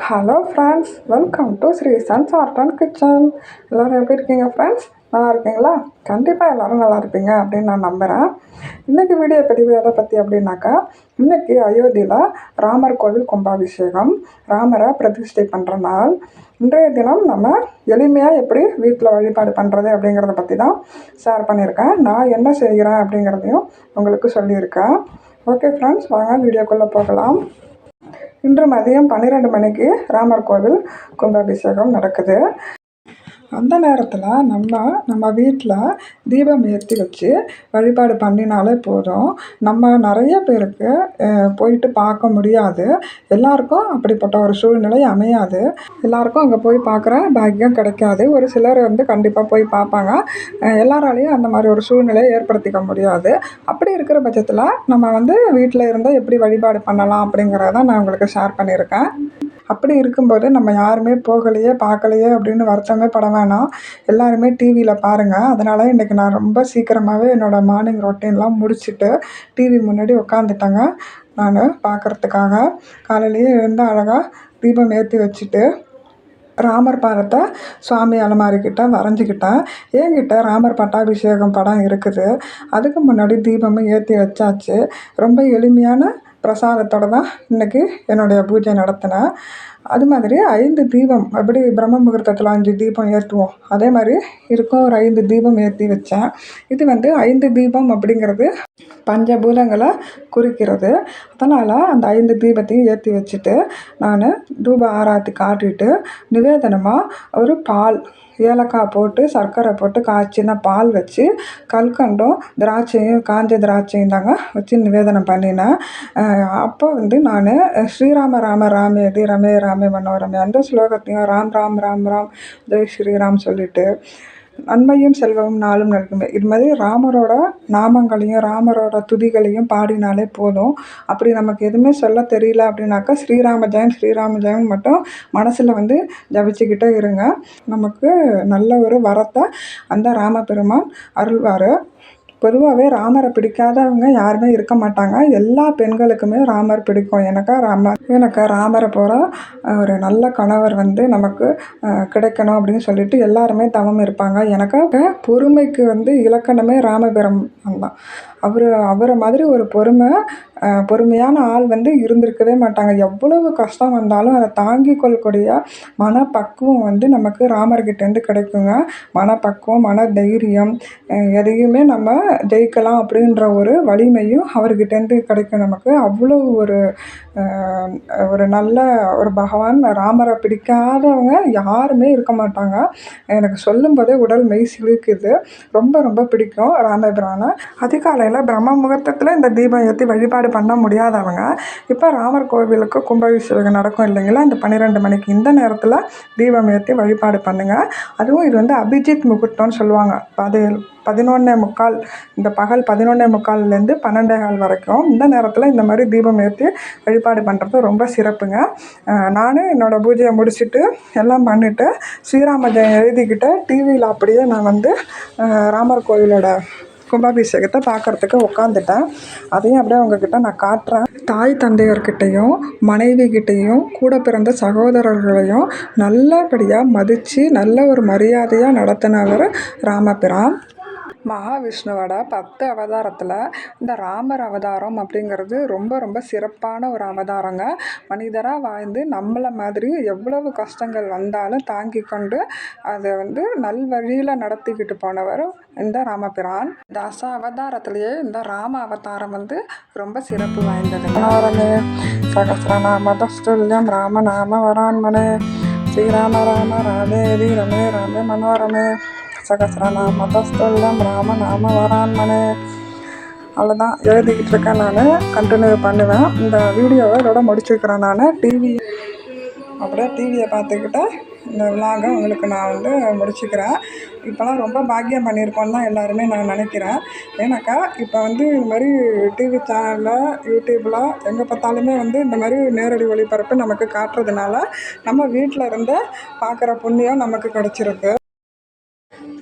Hello friends welcome to Sri sons art and kitchen எல்லோரும் எப்படி இருக்கீங்க ஃப்ரெண்ட்ஸ் நல்லா இருக்கீங்களா? கண்டிப்பாக எல்லோரும் நல்லா இருப்பீங்க அப்படின்னு நான் நம்புகிறேன் இன்றைக்கி வீடியோ பதிவு எதை பற்றி அப்படின்னாக்கா இன்றைக்கி அயோத்தியில் ராமர் கோவில் கும்பாபிஷேகம் ராமரை பிரதிஷ்டை பண்ணுற நாள். இன்றைய தினம் நம்ம எளிமையாக எப்படி வீட்டில் வழிபாடு பண்ணுறது அப்படிங்கிறத பற்றி தான் ஷேர் பண்ணியிருக்கேன். நான் என்ன செய்கிறேன் அப்படிங்கிறதையும் உங்களுக்கு சொல்லியிருக்கேன். ஓகே ஃப்ரெண்ட்ஸ் வாங்க வீடியோக்குள்ளே போகலாம். இன்று மதியம் பன்னிரெண்டு மணிக்கு ராமர் கோவில் கும்பாபிஷேகம் நடக்குது. அந்த நேரத்தில் நம்ம நம்ம வீட்டில் தீபம் ஏற்றி வச்சு வழிபாடு பண்ணினாலே போதும். நம்ம நிறைய பேருக்கு போயிட்டு பார்க்க முடியாது. எல்லாருக்கும் அப்படிப்பட்ட ஒரு சூழ்நிலை அமையாது. எல்லாருக்கும் அங்கே போய் பார்க்குற பாக்கியம் கிடைக்காது. ஒரு சிலர் வந்து கண்டிப்பாக போய் பார்ப்பாங்க. எல்லாராலையும் அந்த மாதிரி ஒரு சூழ்நிலையை ஏற்படுத்திக்க முடியாது. அப்படி இருக்கிற பட்சத்தில் நம்ம வந்து வீட்டில் இருந்தால் எப்படி வழிபாடு பண்ணலாம் அப்படிங்கிறத நான் உங்களுக்கு ஷேர் பண்ணியிருக்கேன். அப்படி இருக்கும்போது நம்ம யாருமே போகலையே பார்க்கலையே அப்படின்னு வருத்தமே பட வேணாம். எல்லாருமே டிவியில் பாருங்கள் அதனால் இன்றைக்கி நான் ரொம்ப சீக்கிரமாகவே என்னோடய மார்னிங் ரொட்டீன்லாம் முடிச்சுட்டு டிவி முன்னாடி உட்காந்துட்டேங்க நான் பார்க்குறதுக்காக காலையிலேயே எழுந்து அழகாக தீபம் ஏற்றி வச்சுட்டு ராமர் பாடத்தை சுவாமி அலமாரிக்கிட்ட வரைஞ்சிக்கிட்டேன். என்கிட்ட ராமர் பட்டாபிஷேகம் படம் இருக்குது. அதுக்கு முன்னாடி தீபமும் ஏற்றி வச்சாச்சு. ரொம்ப எளிமையான பிரசாதத்தோடு தான் இன்றைக்கி என்னுடைய பூஜை நடத்தினேன் அது மாதிரி ஐந்து தீபம் எப்படி பிரம்ம முகூர்த்தத்தில் அஞ்சு தீபம் ஏற்றுவோம் அதே மாதிரி இருக்கும் ஒரு ஐந்து தீபம் ஏற்றி வச்சேன். இது வந்து ஐந்து தீபம் அப்படிங்கிறது பஞ்சபூதங்களை குறிக்கிறது. அதனால் அந்த ஐந்து தீபத்தையும் ஏற்றி வச்சுட்டு நான் தூப ஆராத்தி காட்டிட்டு நிவேதனமாக ஒரு பால் ஏலக்காய் போட்டு சர்க்கரை போட்டு காய்ச்சின பால் வச்சு கல்கண்டும் திராட்சையும் காஞ்ச திராட்சையும் தாங்க வச்சு நிவேதனம் பண்ணினேன். அப்போ வந்து நான் ஸ்ரீராம ராம ராமே தி ரமே ராமே மனோரமே அந்த ஸ்லோகத்தையும் ராம் ராம் ராம் ராம் ஜெய் ஸ்ரீராம் சொல்லிட்டு நன்மையும் செல்வமும் நாளும் நல்குமே. இது மாதிரி ராமரோட நாமங்களையும் ராமரோட துதிகளையும் பாடினாலே போதும். அப்படி நமக்கு எதுவுமே சொல்ல தெரியல அப்படின்னாக்கா ஸ்ரீராம ஜெயம் ஸ்ரீராம ஜெயம் மட்டும் மனசில் வந்து ஜபிச்சுக்கிட்டே இருங்க. நமக்கு நல்ல ஒரு வரத்தை அந்த ராமபெருமான் அருள்வார். பொதுவாகவே ராமரை பிடிக்காதவங்க யாருமே இருக்க மாட்டாங்க. எல்லா பெண்களுக்குமே ராமர் பிடிக்கும். எனக்கா ராமர் எனக்கு ராமரை போகிற ஒரு நல்ல கணவர் வந்து நமக்கு கிடைக்கணும் அப்படின்னு சொல்லிட்டு எல்லாருமே தவம் இருப்பாங்க. எனக்காக பொறுமைக்கு வந்து இலக்கணமே ராமபுரம் தான். அவர் அவரை மாதிரி ஒரு பொறுமை பொறுமையான ஆள் வந்து இருந்திருக்கவே மாட்டாங்க. எவ்வளவு கஷ்டம் வந்தாலும் அதை தாங்கி கொள்ளக்கூடிய மனப்பக்குவம் வந்து நமக்கு ராமர்கிட்டேருந்து கிடைக்குங்க. மனப்பக்குவம் மன தைரியம் எதையுமே நம்ம ஜெயிக்கலாம் அப்படின்ற ஒரு வலிமையும் அவர்கிட்டேருந்து கிடைக்கும் நமக்கு. அவ்வளோ ஒரு ஒரு நல்ல ஒரு பகவான் ராமரை பிடிக்காதவங்க யாருமே இருக்க மாட்டாங்க. எனக்கு சொல்லும்போதே உடல் மெய் சிலுக்குது ரொம்ப ரொம்ப பிடிக்கும் ராமபிரானை அதிகாலையில் பிரம்ம முகூர்த்தத்தில் இந்த தீபம் ஏற்றி வழிபாடு பண்ண முடியாதவங்க. இப்போ ராமர் கோவிலுக்கு கும்பாபிஷேகம் நடக்கும் இல்லைங்களா? இந்த பன்னிரெண்டு மணிக்கு இந்த நேரத்தில் தீபம் ஏற்றி வழிபாடு பண்ணுங்கள் அதுவும் இது வந்து அபிஜித் முகூர்த்தம்னு சொல்லுவாங்க. பதி பதினொன்னே முக்கால் இந்த பகல் பதினொன்னே முக்கால்லேருந்து பன்னெண்டே கால் வரைக்கும் இந்த நேரத்தில் இந்த மாதிரி தீபம் ஏற்றி வழிபாடு பண்ணுறது ரொம்ப சிறப்புங்க. நான் என்னோடய பூஜையை முடிச்சுட்டு எல்லாம் பண்ணிவிட்டு ஸ்ரீராம ஜெயம் எழுதிக்கிட்டு டிவியில் அப்படியே நான் வந்து ராமர் கோவிலோட கும்பாபிஷேகத்தை பார்க்குறதுக்கு உட்காந்துட்டேன் அதையும் அப்படியே அவங்கக்கிட்ட நான் காட்டுறேன். தாய் தந்தையர்கிட்டையும் மனைவிகிட்டையும் கூட பிறந்த சகோதரர்களையும் நல்லபடியாக மதித்து நல்ல ஒரு மரியாதையாக நடத்தினவர் ராமபிரான். மகாவிஷ்ணுவோட பத்து அவதாரத்தில் இந்த ராமர் அவதாரம் அப்படிங்கிறது ரொம்ப ரொம்ப சிறப்பான ஒரு அவதாரங்க. மனிதராக வாழ்ந்து நம்மளை மாதிரி எவ்வளவு கஷ்டங்கள் வந்தாலும் தாங்கி கொண்டு அதை வந்து நல்வழியில் நடத்திக்கிட்டு போனவர் இந்த ராமபிரான். தச அவதாரத்திலேயே இந்த ராம அவதாரம் வந்து ரொம்ப சிறப்பு வாய்ந்தது. சகசிரநாம தஸ்துல்யம் ராம வரான்மனே. ஸ்ரீராம ராம ராமேதி ரமே ராமே மனோரமே. சகசிரநாம ராம நாம வரான்மனு. அவ்வளோதான் எழுதிக்கிட்டு இருக்கேன் நான். கண்டினியூ பண்ணுவேன். இந்த வீடியோவை இதோட முடிச்சுக்கிறேன் நான். டிவி அப்படியே டிவியை பார்த்துக்கிட்டு இந்த விலாகை உங்களுக்கு நான் வந்து முடிச்சுக்கிறேன். இப்போலாம் ரொம்ப பாக்கியம் பண்ணியிருக்கோன்னு தான் எல்லாருமே நான் நினைக்கிறேன். ஏன்னாக்கா இப்போ வந்து இது மாதிரி டிவி சேனலில் யூடியூப்பில் எங்கே பார்த்தாலுமே வந்து இந்த மாதிரி நேரடி ஒளிபரப்பு நமக்கு காட்டுறதுனால நம்ம வீட்டில் இருந்து பார்க்குற புண்ணியம் நமக்கு கிடச்சிருக்கு.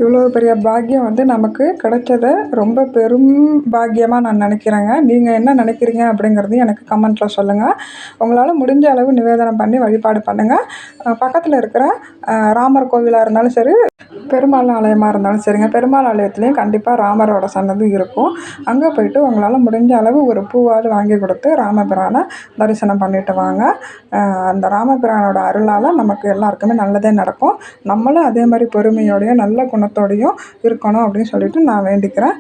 இவ்வளோ பெரிய பாக்கியம் வந்து நமக்கு கிடைச்சத ரொம்ப பெரும் பாக்கியமாக நான் நினைக்கிறேங்க. நீங்கள் என்ன நினைக்கிறீங்க அப்படிங்கிறதையும் எனக்கு கமெண்ட்டில் சொல்லுங்கள் உங்களால் முடிஞ்ச அளவு நிவேதனம் பண்ணி வழிபாடு பண்ணுங்கள் பக்கத்தில் இருக்கிற ராமர் கோவிலாக இருந்தாலும் சரி பெருமாள் ஆலயமாக இருந்தாலும் சரிங்க. பெருமாள் ஆலயத்துலேயும் கண்டிப்பாக ராமரோட சன்னதி இருக்கும். அங்கே போயிட்டு உங்களால் முடிஞ்ச அளவு ஒரு பூவாவது வாங்கி கொடுத்து ராமபிரானை தரிசனம் பண்ணிட்டு வாங்க. அந்த ராமபிரானோட அருளால் நமக்கு எல்லாருக்குமே நல்லதே நடக்கும். நம்மளும் அதே மாதிரி பொறுமையோடையும் நல்ல எண்ணத்தோடையும் இருக்கணும் அப்படின்னு சொல்லிட்டு நான் வேண்டிக்கிறேன்.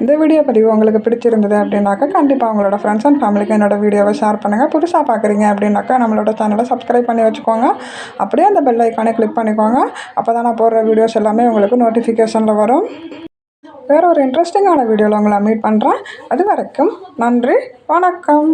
இந்த வீடியோ பதிவு உங்களுக்கு பிடிச்சிருந்தது அப்படின்னாக்கா கண்டிப்பாக உங்களோட ஃப்ரெண்ட்ஸ் அண்ட் ஃபேமிலிக்கு என்னோட வீடியோவை ஷேர் பண்ணுங்கள் புதுசாக பார்க்குறீங்க அப்படின்னாக்கா நம்மளோட சேனலை சப்ஸ்கிரைப் பண்ணி வச்சுக்கோங்க. அப்படியே அந்த பெல் ஐக்கானை கிளிக் பண்ணிக்கோங்க. அப்போ தான் நான் போடுற வீடியோஸ் எல்லாமே உங்களுக்கு நோட்டிஃபிகேஷனில் வரும். வேற ஒரு இன்ட்ரெஸ்டிங்கான வீடியோவில் உங்களை மீட் பண்ணுறேன் அது வரைக்கும் நன்றி வணக்கம்.